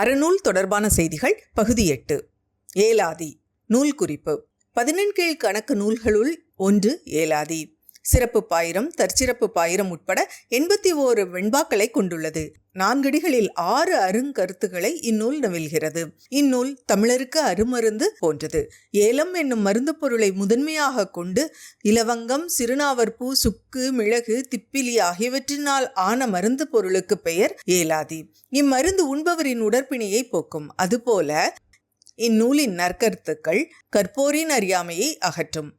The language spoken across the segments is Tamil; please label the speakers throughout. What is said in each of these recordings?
Speaker 1: அறநூல் தொடர்பான செய்திகள் பகுதி எட்டு. ஏலாதி. நூல் குறிப்பு. பதினெண்கீழ் கணக்கு நூல்களுள் ஒன்று ஏலாதி. சிறப்பு பாயிரம் தற்சிறப்பு பாயிரம் உட்பட எண்பத்தி ஓரு வெண்பாக்களை கொண்டுள்ளது. நான்கடிகளில் ஆறு அருங்கருத்துக்களை இந்நூல் நவில்கிறது இந்நூல் தமிழருக்கு அருமருந்து போன்றது. ஏலம் என்னும் மருந்து பொருளை முதன்மையாக கொண்டு இலவங்கம் சிறுநாவற்பூ சுக்கு மிளகு திப்பிலி ஆகியவற்றினால் ஆன மருந்து பொருளுக்கு பெயர் ஏலாதி. இம்மருந்து உண்பவரின் உடற்பிணியை போக்கும். அதுபோல இந்நூலின் நற்கருத்துக்கள் கற்போரின் அறியாமையை அகற்றும்.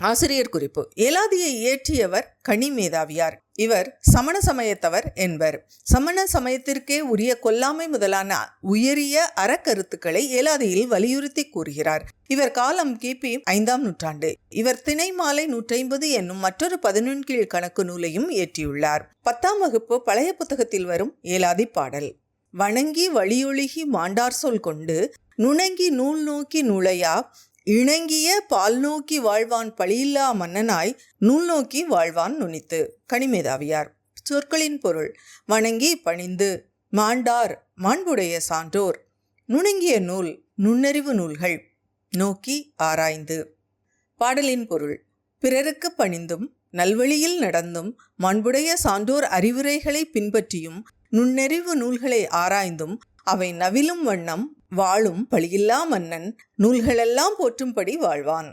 Speaker 1: ஆசிரியர் குறிப்பு. ஏலாதியை இயற்றியவர் கனிமேதாவியார். இவர் சமண சமயத்தவர் என்பர். சமண சமயத்திற்கே உரிய கொல்லாமை முதலான உயரிய அறக்கருத்துக்களை ஏலாதியில் வலியுறுத்தி கூறுகிறார். இவர் காலம் கிபி ஐந்தாம் நூற்றாண்டு. இவர் திணை மாலை நூற்றைம்பது என்னும் மற்றொரு பதினொன்கீழ் கணக்கு நூலையும் இயற்றியுள்ளார் பத்தாம் வகுப்பு பழைய புத்தகத்தில் வரும் ஏலாதி பாடல். வணங்கி வழியொழுகி மாண்டார் சொல் கொண்டு நுணங்கி நூல் நோக்கி நுழையா இணங்கிய பால் நோக்கி வாழ்வான் பழியில்லா மன்னனாய் நூல் நோக்கி வாழ்வான் நுனித்து. கனிமேதாவியார். சொற்களின் பொருள். வணங்கி பணிந்து. மாண்டார். மாண்புடைய சான்றோர். நுணுங்கிய நூல். நுண்ணறிவு நூல்கள். நோக்கி ஆராய்ந்து. பாடலின் பொருள். பிறருக்கு பணிந்தும் நல்வழியில் நடந்தும் மாண்புடைய சான்றோர் அறிவுரைகளை பின்பற்றியும் நுண்ணறிவு நூல்களை ஆராய்ந்தும் அவை நவிலும் வண்ணம் வாழும் பழியில்லா மன்னன் நூல்களெல்லாம் போற்றும்படி வாழ்வான்.